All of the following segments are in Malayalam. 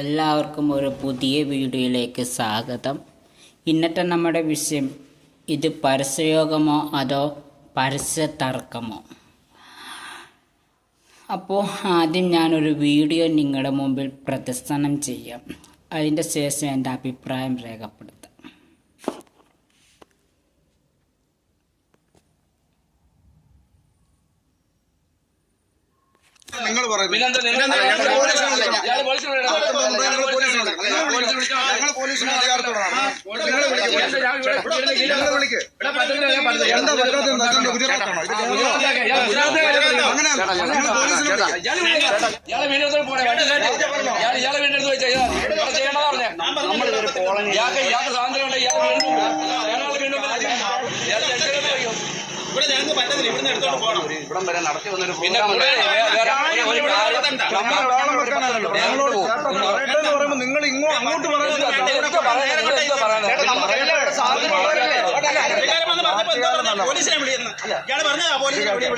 എല്ലാവർക്കും ഒരു പുതിയ വീഡിയോയിലേക്ക് സ്വാഗതം. ഇന്നത്തെ നമ്മുടെ വിഷയം ഇത് പരസ്യയോഗമോ അതോ പരസ്യ തർക്കമോ അപ്പോൾ ആദ്യം ഞാനൊരു വീഡിയോ നിങ്ങളുടെ മുമ്പിൽ പ്രദർശനം ചെയ്യാം. അതിന്റെ ശേഷം എന്റെ അഭിപ്രായം രേഖപ്പെടുത്താം നിങ്ങൾ പറയുന്നത് പിന്നെന്താ നിങ്ങൾ ഞങ്ങൾ പോലീസിനെ വിളിക്കാം. ഇയാൾ പോലീസിനെ വിളിക്കണം. ഞങ്ങൾ പോലീസിനെ വിളിക്കാം. നിങ്ങൾ വിളിക്കാം. ഞങ്ങൾ പോലീസിനെ അധികാരത്തോടാണ് നിങ്ങൾ വിളിക്കും നിങ്ങൾ. എന്താ പറ്റാത്ത ഗുജറാത്താണോ കേരളമാണോ? ഇയാൾ നിങ്ങൾ അടുത്ത് പോണേ. ഇയാൾ പോയി ചെയ്താൽ ചെയ്യണതാ പറഞ്ഞെ. ഇയാൾക്ക് ഇയാൾക്ക് സ്വാതന്ത്ര്യം ഉണ്ട്. ഇയാൾ? ഇവിടെ ഞങ്ങൾക്ക് പറ്റത്തില്ല. ഇവിടുന്ന് എടുത്തോണ്ട് പോകണം ഇവിടം വരെ നടത്തി വന്നൊരു ഞങ്ങളോട് ചേട്ടൻ പറയട്ടെ എന്ന് പറയുമ്പോൾ നിങ്ങൾ ഇങ്ങോട്ട് അങ്ങോട്ട്? പോലീസിനെ വിളിയെന്ന് പറഞ്ഞതാ പോലീസിനെ വിളി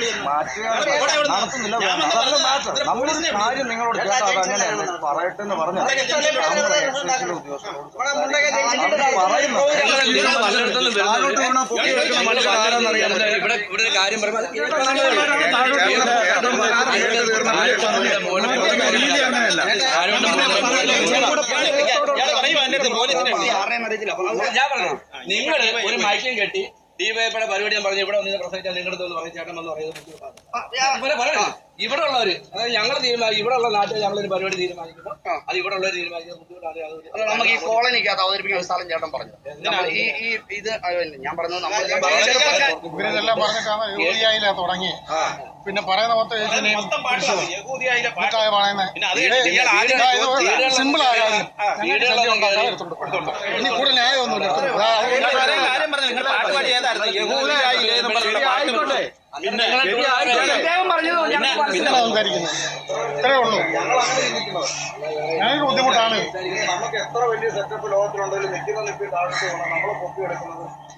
നിങ്ങളോട് ഇവിടെ ഇവിടെ ഒരു കാര്യം പറയുമ്പോൾ ഞാൻ പറഞ്ഞു നിങ്ങൾ ഒരു മൈക്കും കെട്ടി ഡിവൈഎഫിയുടെ പരിപാടി ഞാൻ പറഞ്ഞു ഇവിടെ വന്ന് പ്രസംഗിച്ചാൽ നിങ്ങളുടെ ഒന്ന് പറഞ്ഞു ചേട്ടൻ വന്ന് പറയുന്നത് പറയണം ഇവിടെ ഉള്ളവര് അതായത് ഞങ്ങൾ തീരുമാനിക്കും ഇവിടെ ഉള്ള നാട്ടിൽ ഞങ്ങൾ ഒരു പരിപാടി തീരുമാനിക്കുമ്പോൾ അത് ഇവിടെ ഉള്ളവർ തീരുമാനിക്കുന്നത് നമുക്ക് ഈ കോളനിക്കകത്ത് അവതരിപ്പിക്കുന്ന ഒരു സ്ഥലം ചേട്ടൻ പറഞ്ഞു. ഈ ഈ ഇത് ഞാൻ പറഞ്ഞത് നമ്മൾ ഇവരെല്ലാം പറഞ്ഞിട്ടാണ് തുടങ്ങി പിന്നെ പറയുന്ന മൊത്തം സിമ്പിൾ ആയ ഇനി ന്യായമൊന്നുമില്ല. പിന്നെ സംസാരിക്കുന്നത് ഇത്രേ ഉള്ളൂ. ഞങ്ങൾക്ക് ബുദ്ധിമുട്ടാണ്. നമുക്ക് എത്ര വലിയ സെറ്റപ്പ് ലോകത്തിലുണ്ടെങ്കിലും നിൽക്കുന്ന നിൽക്കി താഴ്ച നമ്മൾ നമ്മളെ പൊക്കി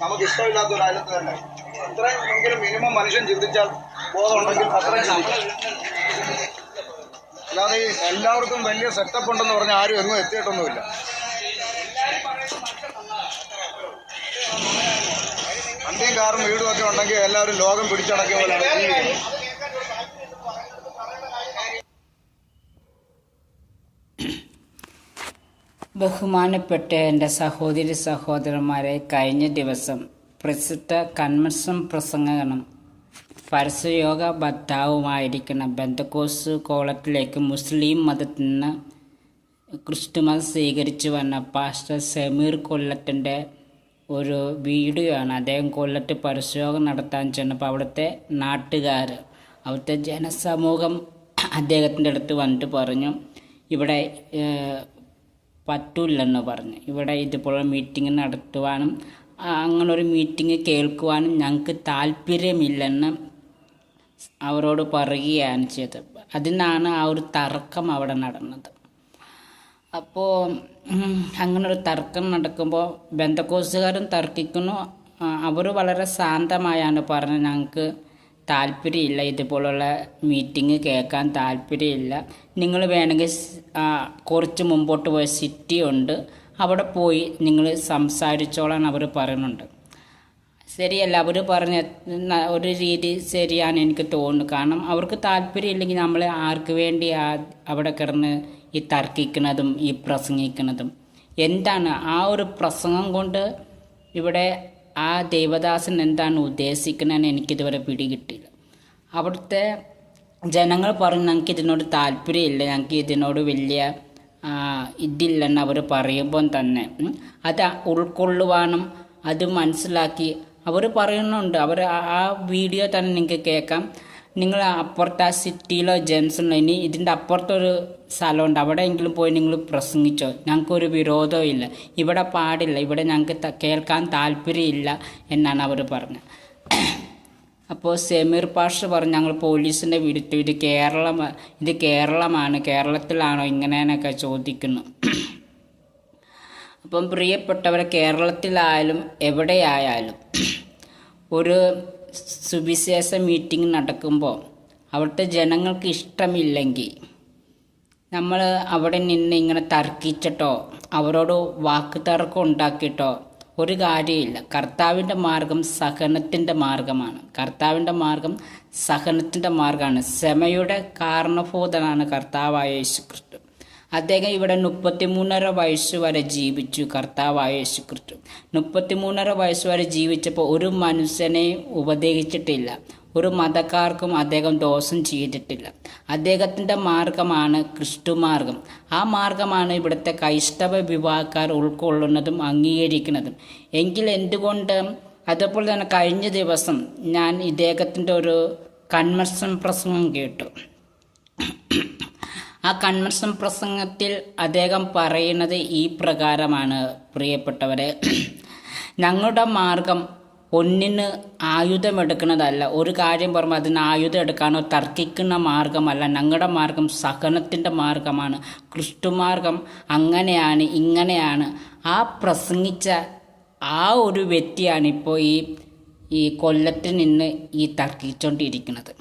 നമുക്ക് ഇഷ്ടമില്ലാത്ത ഒരു അയലത്ത് തന്നെ. ഇത്രയും എങ്കിലും മിനിമം മനുഷ്യൻ ചിന്തിച്ചാൽ ബോധമുണ്ടെങ്കിൽ അത്രയും. അല്ലാതെ എല്ലാവർക്കും വലിയ സെറ്റപ്പ് ഉണ്ടെന്ന് പറഞ്ഞാൽ ആരും എങ്ങും എത്തിയിട്ടൊന്നുമില്ല വണ്ടിയും കാറും വീടും ഒക്കെ ഉണ്ടെങ്കിൽ എല്ലാവരും ലോകം പിടിച്ചടക്കിയ പോലെയാണ്. ബഹുമാനപ്പെട്ട എന്റെ സഹോദരി സഹോദരന്മാരെ കഴിഞ്ഞ ദിവസം പ്രസിദ്ധ കൺവെൻഷൻ പ്രസംഗകനും പരസ്യയോഗ ഭർത്താവുമായിരിക്കുന്ന ബന്ധക്കോസ് കോളത്തിലേക്ക് മുസ്ലിം മതത്തിൽ നിന്ന് ക്രിസ്തുമസ് സ്വീകരിച്ചു വന്ന പാസ്റ്റർ സമീർ കൊല്ലത്തിന്റെ ഒരു വീഡിയോ ആണ് അദ്ദേഹം കൊല്ലത്ത് പരസ്യയോഗം നടത്താൻ ചെന്നപ്പോൾ അവിടുത്തെ നാട്ടുകാർ അവിടുത്തെ ജനസമൂഹം അദ്ദേഹത്തിന്റെ അടുത്ത് വന്നിട്ട് പറഞ്ഞു ഇവിടെ പറ്റൂലെന്ന് പറഞ്ഞു. ഇവിടെ ഇതുപോലെ മീറ്റിംഗ് നടത്തുവാനും അങ്ങനൊരു മീറ്റിംഗ് കേൾക്കുവാനും ഞങ്ങൾക്ക് താല്പര്യമില്ലെന്ന് അവരോട് പറയുകയാണ് ചെയ്തത്. അതിനാണ് ആ ഒരു തർക്കം അവിടെ നടന്നത്. അപ്പോൾ അങ്ങനൊരു തർക്കം നടക്കുമ്പോൾ ബന്ധക്കോസുകാരും തർക്കിക്കുന്നു. അവർ വളരെ ശാന്തമായാണ് പറഞ്ഞത് ഞങ്ങൾക്ക് താല്പര്യമില്ല ഇതുപോലുള്ള മീറ്റിംഗ് കേൾക്കാൻ താല്പര്യമില്ല. നിങ്ങൾ വേണമെങ്കിൽ കുറച്ച് മുമ്പോട്ട് പോയ സിറ്റി ഉണ്ട്. അവിടെ പോയി നിങ്ങൾ സംസാരിച്ചോളാൻ അവർ പറയുന്നുണ്ട്. ശരിയല്ല അവർ പറഞ്ഞ ഒരു രീതി ശരിയാണ് എനിക്ക് തോന്നുന്നു. കാരണം അവർക്ക് താല്പര്യമില്ലെങ്കിൽ നമ്മൾ ആർക്ക് വേണ്ടി അവിടെ കിടന്ന് ഈ തർക്കിക്കുന്നതും ഈ പ്രസംഗിക്കുന്നതും. എന്താണ് ആ ഒരു പ്രസംഗം കൊണ്ട് ഇവിടെ ആ ദേവദാസൻ എന്താണ് ഉദ്ദേശിക്കുന്നതെന്ന് എനിക്കിതുവരെ പിടികിട്ടില്ല അവിടുത്തെ ജനങ്ങൾ പറഞ്ഞു ഞങ്ങൾക്ക് ഇതിനോട് താല്പര്യമില്ല ഞങ്ങൾക്ക് ഇതിനോട് വലിയ ഇതില്ലെന്ന് അവർ പറയുമ്പം തന്നെ അത് ഉൾക്കൊള്ളുവാനും അത് മനസ്സിലാക്കി അവർ പറയുന്നുണ്ട്. അവർ ആ- വീഡിയോ തന്നെ നിങ്ങൾക്ക് കേൾക്കാം. നിങ്ങൾ അപ്പുറത്ത് ആ സിറ്റിയിലോ ജെൻസിലോ ഇനി ഇതിന്റെ അപ്പുറത്തൊരു സ്ഥലമുണ്ട്. അവിടെയെങ്കിലും പോയി നിങ്ങൾ പ്രസംഗിച്ചോ. ഞങ്ങൾക്കൊരു വിരോധവും ഇല്ല ഇവിടെ പാടില്ല. ഇവിടെ ഞങ്ങൾക്ക് കേൾക്കാൻ താല്പര്യമില്ല എന്നാണ് അവർ പറഞ്ഞത്. അപ്പോൾ സെമീർ പാഷ പറഞ്ഞു ഞങ്ങൾ പോലീസിന്റെ വിളിച്ചു ഇത് കേരളം ഇത് കേരളമാണ് കേരളത്തിലാണോ ഇങ്ങനെയെന്നൊക്കെ ചോദിക്കുന്നു. അപ്പം പ്രിയപ്പെട്ടവരെ കേരളത്തിലായാലും എവിടെയായാലും ഒരു സുവിശേഷ മീറ്റിംഗ് നടക്കുമ്പോൾ അവിടുത്തെ ജനങ്ങൾക്ക് ഇഷ്ടമില്ലെങ്കിൽ നമ്മൾ അവിടെ നിന്ന് ഇങ്ങനെ തർക്കിച്ചിട്ടോ അവരോട് വാക്ക് തർക്കം ഉണ്ടാക്കിയിട്ടോ ഒരു കാര്യമില്ല. കർത്താവിന്റെ മാർഗം സഹനത്തിന്റെ മാർഗമാണ്. കർത്താവിന്റെ മാർഗം സഹനത്തിന്റെ മാർഗമാണ്. സെമയുടെ കാരണഭൂതനാണ് കർത്താവായ യേശു ക്രിസ്തു അദ്ദേഹം ഇവിടെ മുപ്പത്തിമൂന്നര വയസ്സ് വരെ ജീവിച്ചു. കർത്താവായ യേശു ക്രിസ്തു മുപ്പത്തിമൂന്നര വയസ്സ് വരെ ജീവിച്ചപ്പോൾ ഒരു മനുഷ്യനെ ഉപദേശിച്ചിട്ടില്ല. ഒരു മതക്കാർക്കും അദ്ദേഹം ദോഷം ചെയ്തിട്ടില്ല. അദ്ദേഹത്തിന്റെ മാർഗമാണ് ക്രിസ്തു മാർഗം. ആ മാർഗമാണ് ഇവിടുത്തെ ക്രൈസ്തവ വിഭാഗക്കാർ ഉൾക്കൊള്ളുന്നതും അംഗീകരിക്കുന്നതും. എങ്കിൽ എന്തുകൊണ്ട്? അതുപോലെ തന്നെ കഴിഞ്ഞ ദിവസം ഞാൻ ഇദ്ദേഹത്തിന്റെ ഒരു കൺവെൻഷൻ പ്രസംഗം കേട്ടു. ആ കൺവെൻഷൻ പ്രസംഗത്തിൽ അദ്ദേഹം പറയുന്നത് ഈ പ്രകാരമാണ്. പ്രിയപ്പെട്ടവരെ ഞങ്ങളുടെ മാർഗം ഒന്നിന് ആയുധമെടുക്കുന്നതല്ല. ഒരു കാര്യം പറയുമ്പോൾ അതിന് ആയുധം എടുക്കാനോ തർക്കിക്കുന്ന മാർഗമല്ല. ഞങ്ങളുടെ മാർഗം സഹനത്തിന്റെ മാർഗമാണ്. ക്രിസ്തുമാർഗം അങ്ങനെയാണ് ഇങ്ങനെയാണ്. ആ പ്രസംഗിച്ച ആ ഒരു വ്യക്തിയാണ് ഇപ്പോൾ ഈ ഈ കൊല്ലത്തിൽ നിന്ന് ഈ തർക്കിച്ചുകൊണ്ടിരിക്കുന്നത്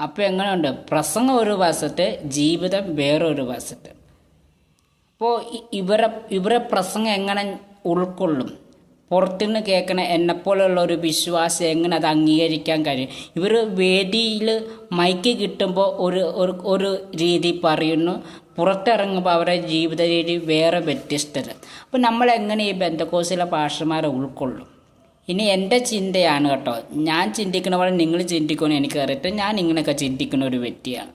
അപ്പോൾ എങ്ങനെയുണ്ട്? പ്രസംഗം ഒരു വശത്ത് ജീവിതം വേറൊരു വശത്ത്. അപ്പോൾ ഇവരെ ഇവരെ പ്രസംഗം എങ്ങനെ ഉൾക്കൊള്ളും? പുറത്തുനിന്ന് കേൾക്കണ എന്നെപ്പോലുള്ള ഒരു വിശ്വാസം എങ്ങനെ അത് അംഗീകരിക്കാൻ കഴിയും? ഇവർ വേദിയിൽ മൈക്ക് കിട്ടുമ്പോൾ ഒരു ഒരു ഒരു രീതി പറയുന്നു. പുറത്തിറങ്ങുമ്പോൾ അവരുടെ ജീവിത രീതി വേറെ വ്യത്യസ്തത. അപ്പോൾ നമ്മൾ എങ്ങനെ ഈ ബന്ധക്കോസിലെ ഭാഷമാരെ ഉൾക്കൊള്ളും? ഇനി എന്റെ ചിന്തയാണ് കേട്ടോ. ഞാൻ ചിന്തിക്കുന്ന പോലെ നിങ്ങൾ എനിക്ക് അറിയട്ടെ. ഞാൻ ഇങ്ങനെയൊക്കെ ചിന്തിക്കുന്ന ഒരു വ്യക്തിയാണ്.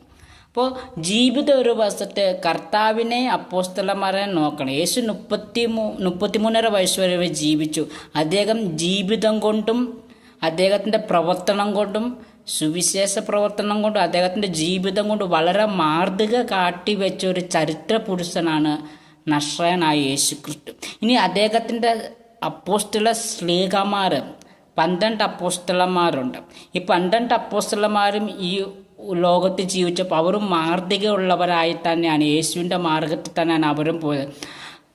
അപ്പോൾ ജീവിതം ഒരു വശത്ത് കർത്താവിനെ അപ്പോസ്തലന്മാരെ നോക്കണം. യേശു മുപ്പത്തി മൂ മുപ്പത്തിമൂന്നര വയസ്സ് വരെ ജീവിച്ചു. അദ്ദേഹം ജീവിതം കൊണ്ടും അദ്ദേഹത്തിന്റെ പ്രവർത്തനം കൊണ്ടും സുവിശേഷ പ്രവർത്തനം കൊണ്ടും അദ്ദേഹത്തിന്റെ ജീവിതം കൊണ്ടും വളരെ മാർദ്ദിക കാട്ടിവെച്ച ഒരു ചരിത്ര പുരുഷനാണ് നഷ്രയനായ യേശു ക്രിസ്തു ഇനി അദ്ദേഹത്തിന്റെ അപ്പോസ്തല സ്ലീഹമാർ പന്ത്രണ്ട് അപ്പോസ്റ്റലന്മാരുണ്ട് ഈ പന്ത്രണ്ട് അപ്പോസ്റ്റലന്മാരും ഈ ലോകത്ത് ജീവിച്ചപ്പോൾ അവരും മാർദ്ദികയുള്ളവരായി തന്നെയാണ്. യേശുവിന്റെ മാർഗത്തിൽ തന്നെയാണ് അവരും പോയത്.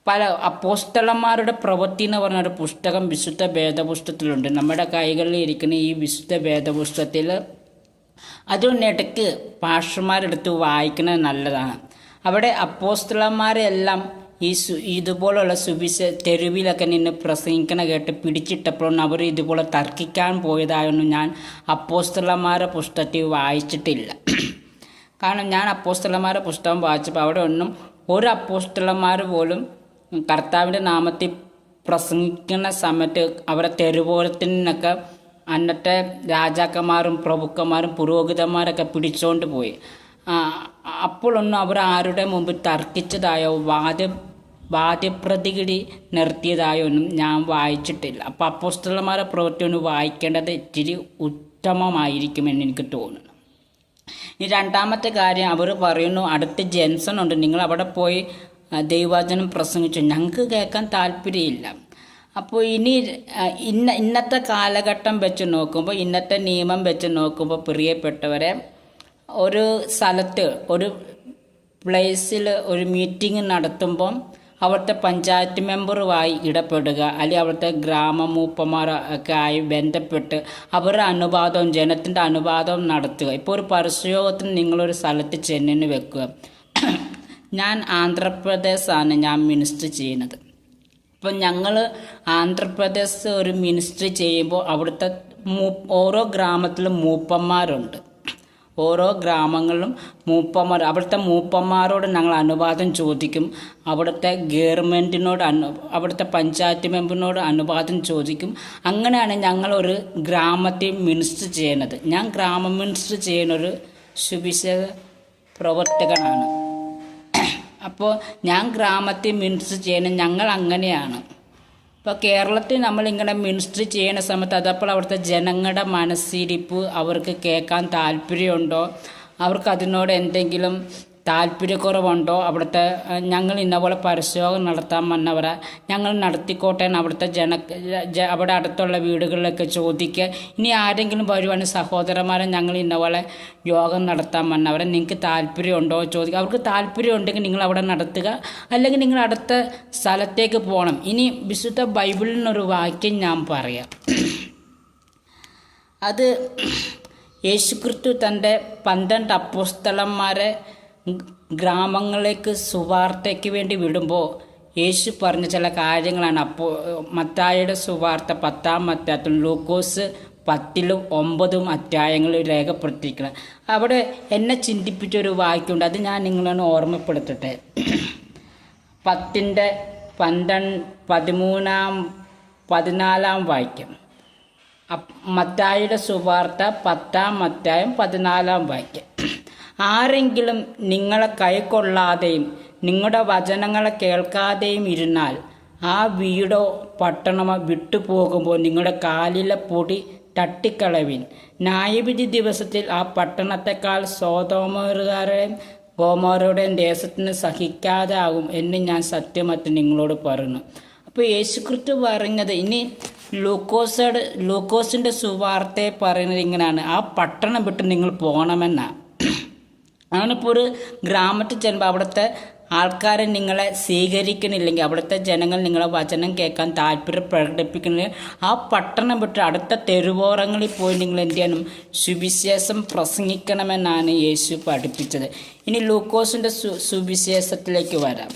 പല അപ്പോസ്തലന്മാരുടെ പ്രവൃത്തി എന്ന് പറഞ്ഞ ഒരു പുസ്തകം വിശുദ്ധ ഭേദപുസ്തകത്തിലുണ്ട് നമ്മുടെ കൈകളിൽ ഇരിക്കുന്ന ഈ വിശുദ്ധ ഭേദപുസ്തകത്തിൽ അതിനിടയ്ക്ക് പാഷന്മാരെടുത്ത് വായിക്കുന്നത് നല്ലതാണ്. അവിടെ അപ്പോസ്തലന്മാരെല്ലാം ഈ സു ഇതുപോലുള്ള സുവിശ തെരുവിലൊക്കെ നിന്ന് പ്രസംഗിക്കണ കേട്ട് പിടിച്ചിട്ടപ്പോഴും അവർ ഇതുപോലെ തർക്കിക്കാൻ പോയതായൊന്നും ഞാൻ അപ്പോസ്തലന്മാരുടെ പുസ്തകത്തിൽ വായിച്ചിട്ടില്ല. കാരണം ഞാൻ അപ്പോസ്തലന്മാരുടെ പുസ്തകം വായിച്ചപ്പോൾ അവിടെ ഒന്നും ഒരു അപ്പോസ്തലന്മാർ പോലും കർത്താവിന്റെ നാമത്തിൽ പ്രസംഗിക്കുന്ന സമയത്ത് അവരെ നിന്നൊക്കെ അന്നത്തെ രാജാക്കന്മാരും പ്രഭുക്കന്മാരും പുരോഹിതന്മാരൊക്കെ പിടിച്ചുകൊണ്ട് പോയി. അപ്പോഴൊന്നും അവർ ആരുടെ മുമ്പിൽ തർക്കിച്ചതായോ വാദ വാദ്യപ്രതികിടി നിർത്തിയതായോ ഒന്നും ഞാൻ വായിച്ചിട്ടില്ല. അപ്പോൾ അപ്പോസ്തലന്മാരെ പ്രവൃത്തി ഒന്ന് വായിക്കേണ്ടത് ഇച്ചിരി ഉത്തമമായിരിക്കുമെന്ന് എനിക്ക് തോന്നുന്നു. ഇനി രണ്ടാമത്തെ കാര്യം അവർ പറയുന്നു അടുത്ത് ജെൻസൺ ഉണ്ട് നിങ്ങൾ അവിടെ പോയി ദൈവവചനം പ്രസംഗിച്ചു. ഞങ്ങൾക്ക് കേൾക്കാൻ താല്പര്യമില്ല. അപ്പോൾ ഇനി ഇന്ന ഇന്നത്തെ കാലഘട്ടം വെച്ച് നോക്കുമ്പോൾ ഇന്നത്തെ നിയമം വെച്ച് നോക്കുമ്പോൾ പ്രിയപ്പെട്ടവരെ ഒരു സ്ഥലത്ത് ഒരു പ്ലേസിൽ ഒരു മീറ്റിംഗ് നടത്തുമ്പം അവിടുത്തെ പഞ്ചായത്ത് മെമ്പറുമായി ഇടപെടുക അല്ലെങ്കിൽ അവിടുത്തെ ഗ്രാമമൂപ്പന്മാർ ഒക്കെ ആയി ബന്ധപ്പെട്ട് അവരുടെ അനുവാദവും ജനത്തിന്റെ അനുവാദവും നടത്തുക. ഇപ്പോൾ ഒരു പരസ്യയോഗത്തിന് നിങ്ങളൊരു സ്ഥലത്ത് ചെന്നിന് വെക്കുക. ഞാൻ ആന്ധ്രാപ്രദേശാണ് ഞാൻ മിനിസ്റ്റർ ചെയ്യുന്നത്. അപ്പം ഞങ്ങൾ ആന്ധ്രാപ്രദേശ് ഒരു മിനിസ്റ്റർ ചെയ്യുമ്പോൾ അവിടുത്തെ ഓരോ ഗ്രാമത്തിലും മൂപ്പന്മാരുണ്ട്. ഓരോ ഗ്രാമങ്ങളിലും മൂപ്പന്മാർ അവിടുത്തെ മൂപ്പന്മാരോട് ഞങ്ങൾ അനുവാദം ചോദിക്കും. അവിടുത്തെ ഗവൺമെന്റിനോട് അനു അവിടുത്തെ പഞ്ചായത്ത് മെമ്പറിനോട് അനുവാദം ചോദിക്കും. അങ്ങനെയാണ് ഞങ്ങളൊരു ഗ്രാമത്തെ മിനിസ്റ്റർ ചെയ്യുന്നത്. ഞാൻ ഗ്രാമ മിനിസ്റ്റർ ചെയ്യുന്നൊരു സുവിശേഷ പ്രവർത്തകനാണ്. അപ്പോൾ ഞാൻ ഗ്രാമത്തെ മിനിസ്റ്റർ ചെയ്യുന്ന ഞങ്ങൾ അങ്ങനെയാണ്. ഇപ്പോൾ കേരളത്തിൽ നമ്മളിങ്ങനെ മിനിസ്റ്റർ ചെയ്യുന്ന സമയത്ത് അതപ്പോൾ അവിടുത്തെ ജനങ്ങളുടെ മനസ്സിരിപ്പ് അവർക്ക് കേൾക്കാൻ താല്പര്യമുണ്ടോ? അവർക്ക് അതിനോട് എന്തെങ്കിലും താല്പര്യക്കുറവുണ്ടോ? അവിടുത്തെ ഞങ്ങൾ ഇന്നപോലെ പരസ്യോഗം നടത്താൻ വന്നവരെ. ഞങ്ങൾ നടത്തിക്കോട്ടെ എന്ന് അവിടുത്തെ ജന അവിടെ അടുത്തുള്ള വീടുകളിലൊക്കെ ചോദിക്കുക. ഇനി ആരെങ്കിലും വരുവാണെങ്കിൽ സഹോദരന്മാരെ ഞങ്ങൾ ഇന്നപോലെ യോഗം നടത്താൻ വന്നവരെ. നിങ്ങൾക്ക് താല്പര്യമുണ്ടോ ചോദിക്കുക. അവർക്ക് താല്പര്യം ഉണ്ടെങ്കിൽ നിങ്ങൾ അവിടെ നടത്തുക. അല്ലെങ്കിൽ നിങ്ങൾ അടുത്ത സ്ഥലത്തേക്ക് പോകണം. ഇനി വിശുദ്ധ ബൈബിളിൽ നിന്നൊരു വാക്യം ഞാൻ പറയാം. അത് യേശുക്രിസ്തു തന്റെ പന്ത്രണ്ട് അപ്പോസ്തലന്മാരെ ഗ്രാമങ്ങളിലേക്ക് സുവാർത്തയ്ക്ക് വേണ്ടി വിടുമ്പോൾ യേശു പറഞ്ഞ ചില കാര്യങ്ങളാണ്. അപ്പോൾ മത്തായുടെ സുവാർത്ത പത്താം അധ്യായത്തിലും ലൂക്കോസ് പത്തിലും ഒമ്പതും അധ്യായങ്ങളിൽ രേഖപ്പെടുത്തിയിരിക്കുന്നത് അവിടെ എന്നെ ചിന്തിപ്പിച്ചൊരു വാക്യമുണ്ട്. അത് ഞാൻ നിങ്ങളൊന്ന് ഓർമ്മപ്പെടുത്തട്ടെ. പത്തിന്റെ പന്ത്രണ്ട് പതിമൂന്നാം പതിനാലാം വാക്യം. മത്തായിയുടെ സുവാർത്ത പത്താം അധ്യായം പതിനാലാം വാക്യം. ആരെങ്കിലും നിങ്ങളെ കൈക്കൊള്ളാതെയും നിങ്ങളുടെ വചനങ്ങളെ കേൾക്കാതെയും ഇരുന്നാൽ ആ വീടോ പട്ടണമോ വിട്ടുപോകുമ്പോൾ നിങ്ങളുടെ കാലിലെ പൊടി തട്ടിക്കളവിൻ. ന്യായവിധി ദിവസത്തിൽ ആ പട്ടണത്തെക്കാൾ സ്വതോമറുകാരെയും ഗോമോരുടെയും ദേശത്തിന് സഹിക്കാതെ ആകും എന്ന് ഞാൻ സത്യമറ്റ് നിങ്ങളോട് പറയുന്നു. അപ്പോൾ യേശുക്രിസ്തു പറഞ്ഞത് ഇനി ലൂക്കോസയുടെ ലൂക്കോസിന്റെ സുവാർത്തയെ പറയുന്നത് ഇങ്ങനെയാണ്. ആ പട്ടണം വിട്ട് നിങ്ങൾ പോകണമെന്നാണ്. അങ്ങനിപ്പോൾ ഒരു ഗ്രാമത്തിൽ ചെല്ലുമ്പോൾ അവിടുത്തെ ആൾക്കാരെ നിങ്ങളെ സ്വീകരിക്കണില്ലെങ്കിൽ അവിടുത്തെ ജനങ്ങൾ നിങ്ങളെ വചനം കേൾക്കാൻ താല്പര്യം പ്രകടിപ്പിക്കണില്ല ആ പട്ടണം വിട്ട് അടുത്ത തെരുവോറങ്ങളിൽ പോയി നിങ്ങൾ എന്ത് ചെയ്യണം? സുവിശേഷം പ്രസംഗിക്കണമെന്നാണ് യേശു പഠിപ്പിച്ചത്. ഇനി ലൂക്കോസിന്റെ സു സുവിശേഷത്തിലേക്ക് വരാം.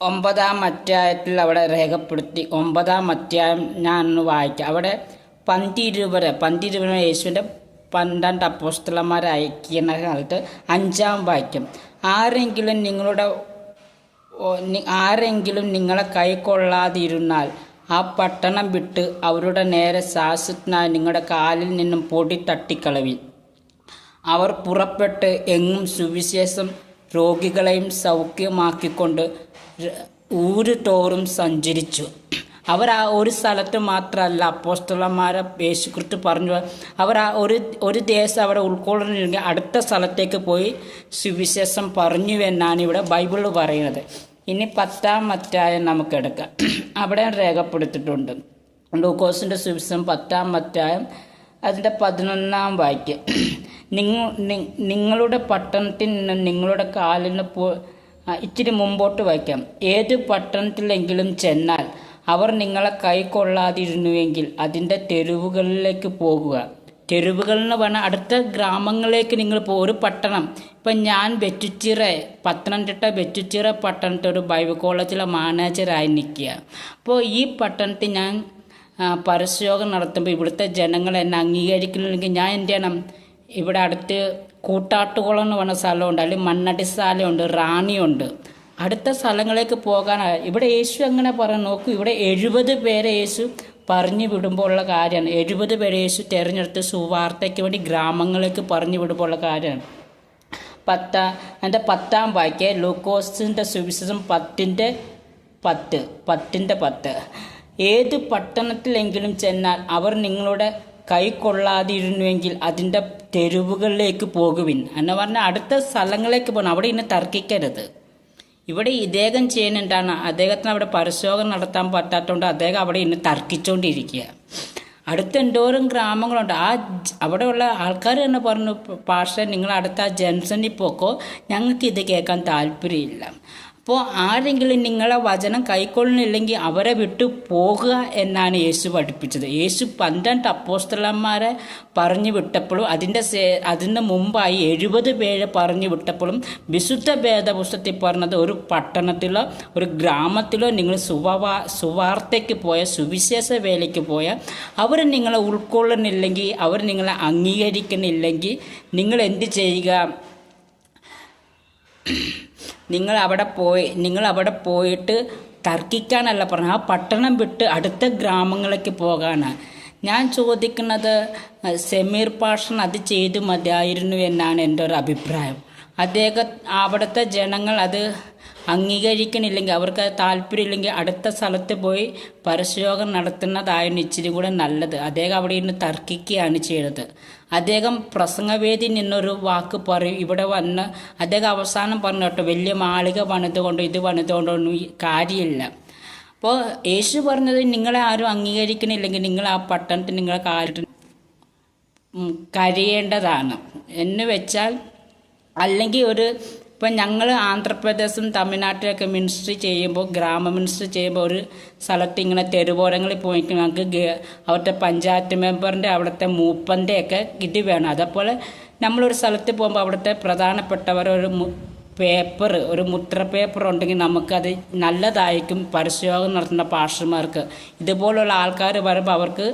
ഒമ്പതാം അധ്യായത്തിൽ അവിടെ രേഖപ്പെടുത്തി ഒമ്പതാം അധ്യായം ഞാൻ വായിക്കാം. അവിടെ പന്തിരുവരെ പന്തിരുവരെ യേശുവിന്റെ പന്ത്രണ്ട് അപ്പോസ്തലന്മാരെ അയക്കുന്ന കാലത്ത് അഞ്ചാം വാക്യം ആരെങ്കിലും നിങ്ങളുടെ ആരെങ്കിലും നിങ്ങളെ കൈക്കൊള്ളാതിരുന്നാൽ ആ പട്ടണം വിട്ട് അവരുടെ നേരെ സാഹസത്തിനായി നിങ്ങളുടെ കാലിൽ നിന്നും പൊടി തട്ടിക്കളവി അവർ പുറപ്പെട്ട് എങ്ങും സുവിശേഷം രോഗികളെയും സൗഖ്യമാക്കിക്കൊണ്ട് ഊര് തോറും സഞ്ചരിച്ചു. അവർ ആ ഒരു സ്ഥലത്ത് മാത്രമല്ല അപ്പോസ്തലന്മാരെ യേശുക്രിസ്തു പറഞ്ഞു. അവർ ആ ഒരു ഒരു ദേശം അവിടെ ഉൾക്കൊള്ളുന്നില്ലെങ്കിൽ അടുത്ത സ്ഥലത്തേക്ക് പോയി സുവിശേഷം പറഞ്ഞു എന്നാണ് ഇവിടെ ബൈബിൾ പറയുന്നത്. ഇനി പത്താം നമുക്ക് എടുക്കാം. അവിടെ രേഖപ്പെടുത്തിയിട്ടുണ്ട്. ലൂക്കോസിന്റെ സുവിശേഷം പത്താം അധ്യായം അതിന്റെ പതിനൊന്നാം വാക്യം. നിങ്ങൾ നിങ്ങളുടെ പട്ടണത്തിൽ നിന്ന് നിങ്ങളുടെ കാലിന് പോ ഇച്ചിരി മുമ്പോട്ട് വയ്ക്കാം. ഏത് പട്ടണത്തിലെങ്കിലും ചെന്നാൽ അവർ നിങ്ങളെ കൈക്കൊള്ളാതിരുന്നുവെങ്കിൽ അതിന്റെ തെരുവുകളിലേക്ക് പോകുക. തെരുവുകൾ എന്ന് പറഞ്ഞാൽ അടുത്ത ഗ്രാമങ്ങളിലേക്ക് നിങ്ങൾ പോകും ഒരു പട്ടണം. ഇപ്പം ഞാൻ വെറ്റുച്ചിറ പത്തനംതിട്ട വെറ്റുച്ചിറ പട്ടണത്തെ ഒരു ബൈബിൾ കോളേജിലെ മാനേജറായി നിൽക്കുക. അപ്പോൾ ഈ പട്ടണത്തിൽ ഞാൻ പരസ്യോഗം നടത്തുമ്പോൾ ഇവിടുത്തെ ജനങ്ങൾ എന്നെ അംഗീകരിക്കുന്നില്ലെങ്കിൽ ഞാൻ എന്ത് ചെയ്യണം? ഇവിടെ അടുത്ത് കൂട്ടാട്ടുകുളം എന്ന് പറഞ്ഞ സ്ഥലമുണ്ട്. അല്ലെങ്കിൽ മണ്ണടിശാലയുണ്ട് റാണിയുണ്ട്. അടുത്ത സ്ഥലങ്ങളിലേക്ക് പോകാനാണ് ഇവിടെ യേശു അങ്ങനെ പറഞ്ഞു നോക്കൂ ഇവിടെ എഴുപത് പേരെ യേശു പറഞ്ഞു വിടുമ്പോൾ ഉള്ള കാര്യമാണ്. എഴുപത് പേരെ യേശു തിരഞ്ഞെടുത്ത് സുവാർത്തയ്ക്ക് വേണ്ടി ഗ്രാമങ്ങളിലേക്ക് പറഞ്ഞു വിടുമ്പോൾ ഉള്ള കാര്യമാണ്. പത്താം എന്റെ പത്താം വാക്യ ലൂക്കോസിന്റെ സുവിശേഷം പത്തിന്റെ പത്ത് പത്തിന്റെ പത്ത്. ഏത് പട്ടണത്തിലെങ്കിലും ചെന്നാൽ അവർ നിങ്ങളുടെ കൈ കൊള്ളാതിരുന്നുവെങ്കിൽ അതിന്റെ തെരുവുകളിലേക്ക് പോകുവിൻ. എന്ന് പറഞ്ഞാൽ അടുത്ത സ്ഥലങ്ങളിലേക്ക് പോകണം. അവിടെ ഇന്ന് തർക്കിക്കരുത്. ഇവിടെ ഇദ്ദേഹം ചെയ്യുന്നുണ്ടാണ് അദ്ദേഹത്തിന് അവിടെ പരിശോധന നടത്താൻ പറ്റാത്തതുകൊണ്ട് അദ്ദേഹം അവിടെ ഇന്ന് തർക്കിച്ചുകൊണ്ടിരിക്കുക അടുത്ത എന്തോരം ഗ്രാമങ്ങളുണ്ട് ആ അവിടെയുള്ള ആൾക്കാർ തന്നെ പറഞ്ഞു പാഷ നിങ്ങൾ അടുത്ത ജംഗ്ഷനിൽ പോക്കോ ഞങ്ങൾക്ക് ഇത് കേൾക്കാൻ താല്പര്യമില്ല അപ്പോൾ ആരെങ്കിലും നിങ്ങളെ വചനം കൈക്കൊള്ളുന്നില്ലെങ്കിൽ അവരെ വിട്ടു പോകുക എന്നാണ് യേശു പഠിപ്പിച്ചത്. യേശു പന്ത്രണ്ട് അപ്പോസ്തലന്മാരെ പറഞ്ഞു വിട്ടപ്പോഴും അതിന്റെ സേ അതിന് മുമ്പായി എഴുപത് പേരെ പറഞ്ഞു വിട്ടപ്പോഴും വിശുദ്ധ ഭേദപുസ്തകത്തിൽ പറഞ്ഞത് ഒരു പട്ടണത്തിലോ ഒരു ഗ്രാമത്തിലോ നിങ്ങൾ സുവാ സുവാർത്തയ്ക്ക് പോയ സുവിശേഷ വേലയ്ക്ക് പോയ അവർ നിങ്ങളെ ഉൾക്കൊള്ളുന്നില്ലെങ്കിൽ അവർ നിങ്ങളെ അംഗീകരിക്കുന്നില്ലെങ്കിൽ നിങ്ങൾ എന്ത് ചെയ്യുക? നിങ്ങൾ അവിടെ പോയി നിങ്ങൾ അവിടെ പോയിട്ട് തർക്കിക്കാനല്ല പറഞ്ഞത്. ആ പട്ടണം വിട്ട് അടുത്ത ഗ്രാമങ്ങളിലേക്ക് പോകാനാണ് ഞാൻ ചോദിക്കുന്നത് സമീർ പാഷൻ അത് ചെയ്തു മതിയായിരുന്നു എന്നാണ് എന്റെ ഒരു അഭിപ്രായം. അദ്ദേഹം അവിടുത്തെ ജനങ്ങൾ അത് അംഗീകരിക്കണില്ലെങ്കിൽ അവർക്ക് താല്പര്യമില്ലെങ്കിൽ അടുത്ത സ്ഥലത്ത് പോയി പരസ്യയോഗം നടത്തുന്നതായിരുന്നു ഇച്ചിരി കൂടെ നല്ലത്. അദ്ദേഹം അവിടെ ഇരുന്ന് തർക്കിക്കുകയാണ് ചെയ്തത്. അദ്ദേഹം പ്രസംഗവേദി നിന്നൊരു വാക്ക് പറയും. ഇവിടെ വന്ന് അദ്ദേഹം അവസാനം പറഞ്ഞു കേട്ടോ വലിയ മാളിക പണിതുകൊണ്ട് ഇത് പണിതുകൊണ്ടോ ഒന്നും കാര്യമില്ല. അപ്പോൾ യേശു പറഞ്ഞത് നിങ്ങളെ ആരും അംഗീകരിക്കണില്ലെങ്കിൽ നിങ്ങൾ ആ പട്ടണത്തിൽ നിങ്ങളെ ഉം, കരയേണ്ടതാണ്. എന്ന് വെച്ചാൽ അല്ലെങ്കിൽ ഒരു ഇപ്പം ഞങ്ങൾ ആന്ധ്രാപ്രദേശും തമിഴ്നാട്ടിലൊക്കെ മിനിസ്ട്രി ചെയ്യുമ്പോൾ ഗ്രാമ മിനിസ്ട്രി ചെയ്യുമ്പോൾ ഒരു സ്ഥലത്ത് ഇങ്ങനെ തെരുവോരങ്ങളിൽ പോയി ഞങ്ങൾക്ക് അവിടുത്തെ പഞ്ചായത്ത് മെമ്പറിന്റെ അവിടുത്തെ മൂപ്പന്റെ ഒക്കെ ഇത് വേണം. അതേപോലെ നമ്മളൊരു സ്ഥലത്ത് പോകുമ്പോൾ അവിടുത്തെ പ്രധാനപ്പെട്ടവർ ഒരു പേപ്പർ ഒരു മുദ്ര പേപ്പർ ഉണ്ടെങ്കിൽ നമുക്കത് നല്ലതായിരിക്കും പരസ്യോഗം നടത്തുന്ന പാഷന്മാർക്ക് ഇതുപോലുള്ള ആൾക്കാർ വരുമ്പോൾ അവർക്ക്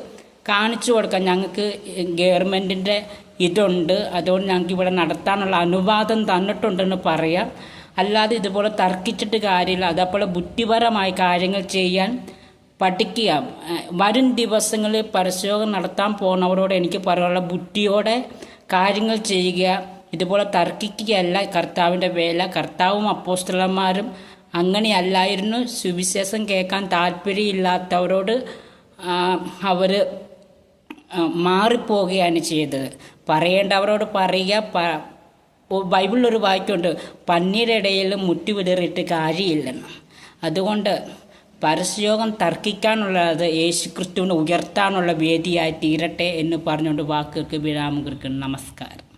കാണിച്ചു കൊടുക്കാം. ഞങ്ങൾക്ക് ഗവൺമെന്റിന്റെ ഇതുണ്ട്. അതുകൊണ്ട് ഞങ്ങൾക്ക് ഇവിടെ നടത്താനുള്ള അനുവാദം തന്നിട്ടുണ്ടെന്ന് പറയാം. അല്ലാതെ ഇതുപോലെ തർക്കിച്ചിട്ട് കാര്യമില്ല. അതേപോലെ ബുദ്ധിപരമായി കാര്യങ്ങൾ ചെയ്യാൻ പഠിക്കുക വരും ദിവസങ്ങളിൽ പരിശോധന നടത്താൻ പോകുന്നവരോട് എനിക്ക് പറയാനുള്ള ബുദ്ധിയോടെ കാര്യങ്ങൾ ചെയ്യുക. ഇതുപോലെ തർക്കിക്കുകയല്ല. കർത്താവിന്റെ വേല. കർത്താവും അപ്പോസ്റ്റലന്മാരും അങ്ങനെയല്ലായിരുന്നു. സുവിശേഷം കേൾക്കാൻ താല്പര്യമില്ലാത്തവരോട് അവർ മാറിപ്പോവുകയാണ് ചെയ്തത്. പറയേണ്ടവരോട് പറയുക പ- ഓ- ബൈബിളിലൊരു വാക്യമുണ്ട് പന്നീരിടയിൽ ഇടയിൽ മുറ്റുവിടറിയിട്ട് കാര്യമില്ലെന്ന്. അതുകൊണ്ട് പരസ്യയോഗം തർക്കിക്കാനുള്ളത് യേശു ക്രിസ്തുവിനെ ഉയർത്താനുള്ള വേദിയായി തീരട്ടെ എന്ന് പറഞ്ഞുകൊണ്ട് വാക്കുകൾക്ക് വിരാമം കുറിക്കുന്നു നമസ്കാരം.